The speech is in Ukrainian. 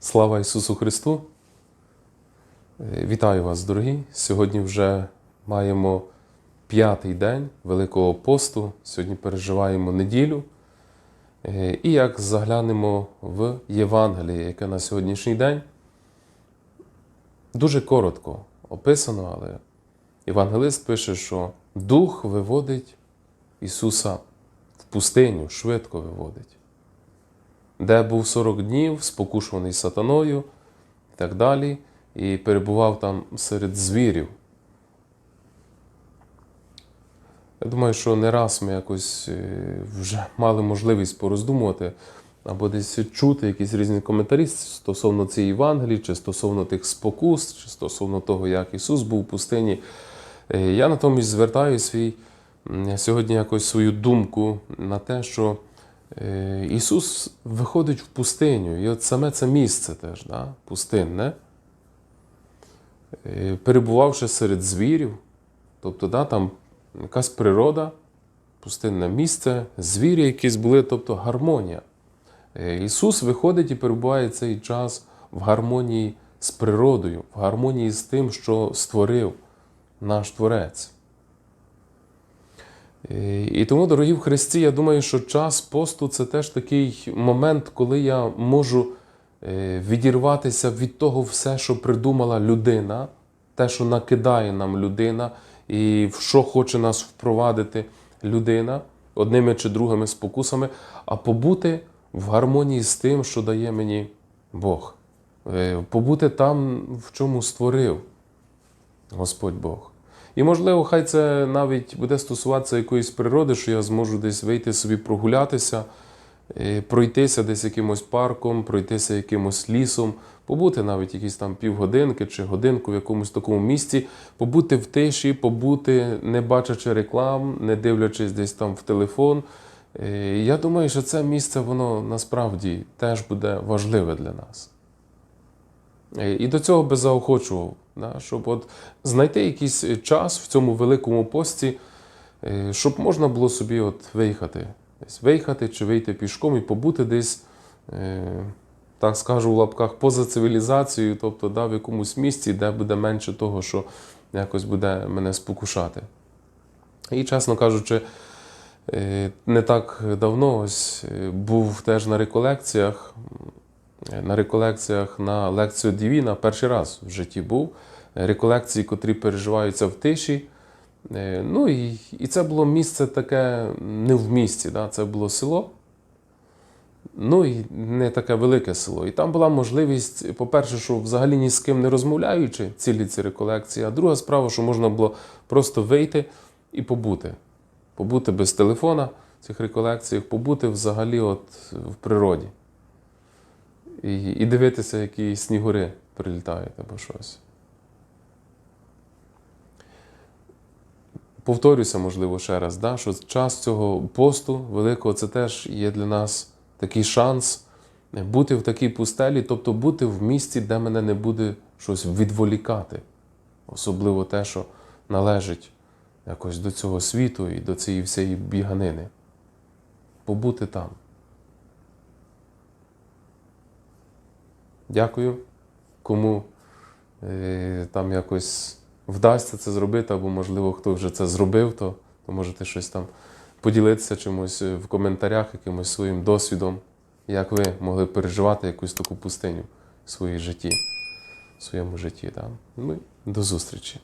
Слава Ісусу Христу! Е, Вітаю вас, дорогі! Сьогодні вже маємо п'ятий день Великого посту. Сьогодні переживаємо неділю. Е, І як заглянемо в Євангеліє, яке на сьогоднішній день дуже коротко описано, але Євангелист пише, що Дух виводить Ісуса в пустиню, швидко виводить де був 40 днів, спокушуваний сатаною і так далі, і перебував там серед звірів. Я думаю, що не раз ми якось е, вже мали можливість пороздумувати або десь чути якісь різні коментарі стосовно цієї Євангелії, чи стосовно тих спокус, чи стосовно того, як Ісус був в пустині. Е, Я натомість звертаю свій сьогодні якось свою думку на те, що Ісус виходить в пустиню, і от саме це місце теж, да? пустинне, Е, перебувавши серед звірів, тобто да, там якась природа, пустинне місце, звірі якісь були, тобто гармонія. Е, Ісус виходить і перебуває цей час в гармонії з природою, в гармонії з тим, що створив наш Творець. І тому, дорогі в Христі, я думаю, що час посту це теж такий момент, коли я можу е, відірватися від того все, що придумала людина, те, що накидає нам людина, і в що хоче нас впровадити людина одними чи другими спокусами, а побути в гармонії з тим, що дає мені Бог. Е, Побути там, в чому створив Господь Бог. І, можливо, хай це навіть буде стосуватися якоїсь природи, що я зможу десь вийти собі прогулятися, е, пройтися десь якимось парком, пройтися якимось лісом, побути навіть якісь там півгодинки чи годинку в якомусь такому місці, побути в тиші, побути, не бачачи реклам, не дивлячись десь там в телефон. Е, Я думаю, що це місце, воно насправді теж буде важливе для нас. Е, І до цього би заохочував, да, щоб от знайти якийсь час в цьому великому пості, е, щоб можна було собі от виїхати. Десь виїхати чи вийти пішком і побути десь, е, так скажу в лапках, поза цивілізацією, тобто да, в якомусь місці, де буде менше того, що якось буде мене спокушати. І, чесно кажучи, е, не так давно ось е, був теж на реколекціях на реколекціях на лекцію Дівіна перший раз в житті був. Реколекції, котрі переживаються в тиші. Е, Ну і, і це було місце таке не в місті, да? це було село. Ну і не таке велике село. І там була можливість, по-перше, що взагалі ні з ким не розмовляючи, цілі ці реколекції, а друга справа, що можна було просто вийти і побути. Побути без телефона в цих реколекціях, побути взагалі от в природі і, і дивитися, які снігури прилітають або щось. Повторюся, можливо, ще раз, да, що час цього посту великого це теж є для нас такий шанс бути в такій пустелі, тобто бути в місці, де мене не буде щось відволікати. Особливо те, що належить якось до цього світу і до цієї всієї біганини. Побути там. Дякую, кому е, там якось вдасться це зробити, або, можливо, хто вже це зробив, то, то можете щось там поділитися чимось в коментарях, якимось своїм досвідом, як ви могли переживати якусь таку пустиню в своїй житті, в своєму житті. Да? Ну, до зустрічі!